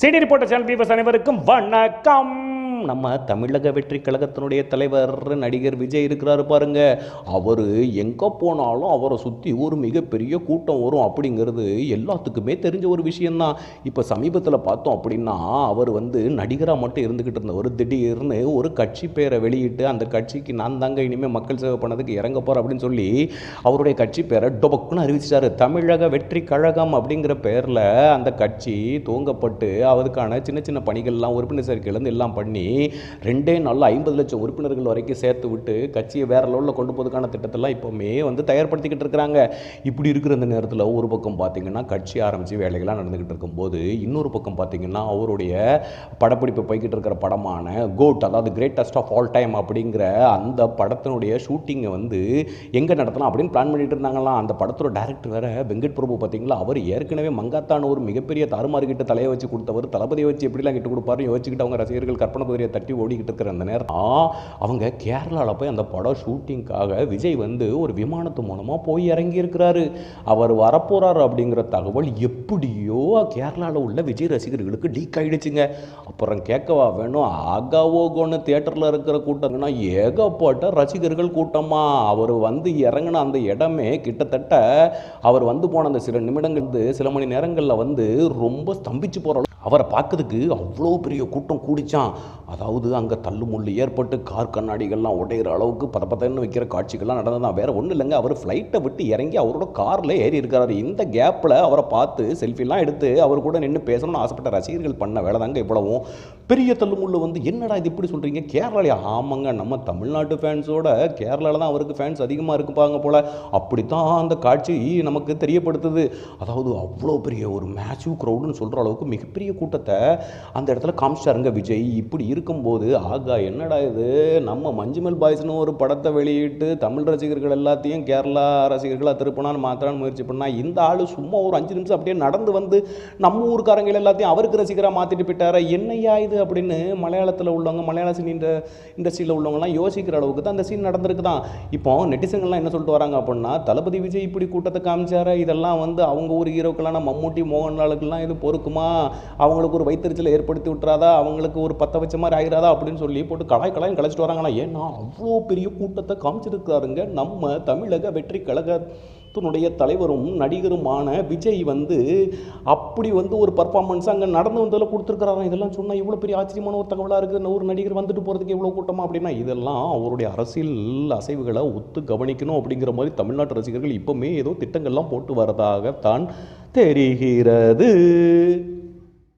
CD reporter channel beavers அனைவருக்கும் வணக்கம். நம்ம தமிழக வெற்றி கழகத்தினுடைய தலைவர் நடிகர் விஜய் இருக்கிறாரு பாருங்க. அவர் எங்கே போனாலும் அவரை சுற்றி ஒரு மிகப்பெரிய கூட்டம் வரும் அப்படிங்கிறது எல்லாத்துக்குமே தெரிஞ்ச ஒரு விஷயந்தான் இப்போ சமீபத்தில் பார்த்தோம் அப்படின்னா அவர் வந்து நடிகராக மட்டும் இருந்துக்கிட்டு இருந்தவர். திடீர்னு ஒரு கட்சி பேரை வெளியிட்டு அந்த கட்சிக்கு நான் தாங்க இனிமேல் மக்கள் சேவை பண்ணதுக்கு இறங்க போகிறேன் அப்படின்னு சொல்லி அவருடைய கட்சி பேரை டொபக்குன்னு அறிவிச்சிட்டாரு. தமிழக வெற்றி கழகம் அப்படிங்கிற பேரில் அந்த கட்சி துவங்கப்பட்டு அதுக்கான சின்ன சின்ன பணிகள்லாம் உறுப்பினர் சேர்க்கையிலேருந்து எல்லாம் பண்ணி ரெண்டே நாளில் ஐம்பது லட்சம் உறுப்பினர்கள் வரைக்கும் சேர்த்து விட்டு கட்சியை வேற லெவலில் கொண்டு போவதுக்கான திட்டத்தெல்லாம் இப்போவுமே வந்து தயார்படுத்திக்கிட்டு இருக்கிறாங்க. இப்படி இருக்கிற இந்த நேரத்தில் ஒரு பக்கம் பார்த்தீங்கன்னா கட்சி ஆரம்பித்து வேலைகள்லாம் நடந்துக்கிட்டு இருக்கும்போது இன்னொரு பக்கம் பார்த்தீங்கன்னா அவருடைய படப்பிடிப்பு போய்கிட்டு இருக்கிற படமான கோட் அதாவது கிரேட்டஸ்ட் ஆஃப் ஆல் டைம் அப்படிங்கிற அந்த படத்தினுடைய ஷூட்டிங்கை வந்து எங்கே நடத்தலாம் அப்படின்னு பிளான் பண்ணிட்டு இருந்தாங்களாம். அந்த படத்தோட டேரக்டர் வேற வெங்கட் பிரபு பார்த்தீங்களா அவர் ஏற்கனவே மங்காத்தான ஒரு மிகப்பெரிய தாறுமாறுகிட்ட தலையை வச்சு கொடுத்தவர் தளபதியை வச்சு எப்படிலாம் கிட்ட கொடுப்பாரு யோசிச்சுக்கிட்டு அவங்க ரசிகர்கள் கற்பனை குதிரையை தட்டி ஓடிக்கிட்டு இருக்கிற அந்த நேரம் அவங்க கேரளாவில் போய் அந்த படம் ஷூட்டிங்காக விஜய் வந்து ஒரு விமானத்து மூலமாக போய் இறங்கி இருக்கிறாரு அவர் வரப்போகிறார் அப்படிங்கிற தகவல் எப்படியோ கேரளாவில் உள்ள விஜய் ரசிகர்களுக்கு லீக் ஆகிடுச்சுங்க அப்புறம் கேட்கவா வேணும்? ஆகாவோகோன்னு தேட்டரில் இருக்கிற கூட்டம்னா ஏகப்பட்ட ரசிகர்கள் கூட்டமா. அவர் வந்து இறங்கின அந்த இடமே கிட்டத்தட்ட அவர் வந்து போன அந்த சில நிமிடங்கள் வந்து சில மணி நேரங்களில் வந்து ரொம்ப ஸ்தம்பிச்சு போகிற அவரை பார்க்கறதுக்கு அவ்வளோ பெரிய கூட்டம் கூடிச்சான். அதாவது அங்கே தள்ளுமுள்ளு ஏற்பட்டு கார் கண்ணாடிகள்லாம் உடையிற அளவுக்கு பத பதன்னு வைக்கிற காட்சிகள்லாம் நடந்ததான் வேறு ஒன்றும் இல்லைங்க. அவர் ஃப்ளைட்டை விட்டு இறங்கி அவரோட காரில் ஏறி இருக்காரு. இந்த கேப்பில் அவரை பார்த்து செல்ஃபிலாம் எடுத்து அவர் கூட நின்று பேசணும்னு ஆசைப்பட்ட ரசிகர்கள் பண்ண வேலை தாங்க இவ்வளவும். பெரிய தள்ளுமுள்ளு வந்து என்னடா இது இப்படி சொல்கிறீங்க கேரளாலே ஆமாங்க. நம்ம தமிழ்நாட்டு ஃபேன்ஸோட கேரளாவில் தான் அவருக்கு ஃபேன்ஸ் அதிகமாக இருக்குப்பாங்க போல். அப்படித்தான் அந்த காட்சி நமக்கு தெரியப்படுத்துது. அதாவது அவ்வளோ பெரிய ஒரு மேட்சிவ் க்ரௌடுன்னு சொல்கிற அளவுக்கு மிகப்பெரிய கூட்டத்தை அந்த இடத்துல காமிச்சாருங்க விஜய். இப்படி இருக்கும்போது ஆகா என்னடா இது? நம்ம மஞ்சுமல் பாய்ஸ்னு ஒரு படத்தை வெளியிட்டு தமிழ் ரசிகர்கள் எல்லாத்தையும் கேரளா ரசிகர்களாக திருப்பினான்னு மாத்திரான்னு முயற்சி பண்ணால் இந்த ஆள் சும்மா ஒரு அஞ்சு நிமிஷம் அப்படியே நடந்து வந்து நம்ம ஊருக்காரங்கள் எல்லாத்தையும் அவருக்கு ரசிகராக மாற்றிட்டு போயிட்டாரா? என்னையா இது அப்படின்னு மலையாளத்தில் உள்ளவங்க மலையாள சினி இண்டஸ்ட்ரியில் உள்ளவங்கலாம் யோசிக்கிற அளவுக்கு தான் அந்த சீன் நடந்திருக்கு தான் இப்போ நெட்டிசன்கள்லாம் என்ன சொல்லிட்டு வராங்க அப்படின்னா தளபதி விஜய் இப்படி கூட்டத்தை காமிச்சார? இதெல்லாம் வந்து அவங்க ஊர் ஹீரோக்கெல்லாம் மம்மூட்டி மோகன்லாலுக்கெல்லாம் இது பொறுக்குமா? அவங்களுக்கு ஒரு வைத்தறிச்சலை ஏற்படுத்தி விட்டுறாதா? அவங்களுக்கு ஒரு பத்த வச்ச மாதிரி ஆகிறாதா அப்படின்னு சொல்லி போட்டு கலாய் கலாயும் கழிச்சிட்டு வராங்களா ஏன்னா அவ்வளோ பெரிய கூட்டத்தை காமிச்சிருக்காருங்க. நம்ம தமிழக வெற்றி கழகத்தினுடைய தலைவரும் நடிகருமான விஜய் வந்து அப்படி வந்து ஒரு பர்ஃபார்மன்ஸ் அங்கே நடந்து வந்ததில் கொடுத்துருக்குறாங்க இதெல்லாம் சொன்னால் இவ்வளோ பெரிய ஆச்சரியமான ஒரு தகவலாக இருக்குது ஒரு நடிகர் வந்துட்டு போகிறதுக்கு இவ்வளோ கூட்டமா? அப்படின்னா இதெல்லாம் அவருடைய அரசியல் அசைவுகளை ஒத்து கவனிக்கணும் அப்படிங்கிற மாதிரி தமிழ்நாட்டு ரசிகர்கள் இப்போவுமே ஏதோ திட்டங்கள்லாம் போட்டு வரதாகத்தான் தெரிகிறது.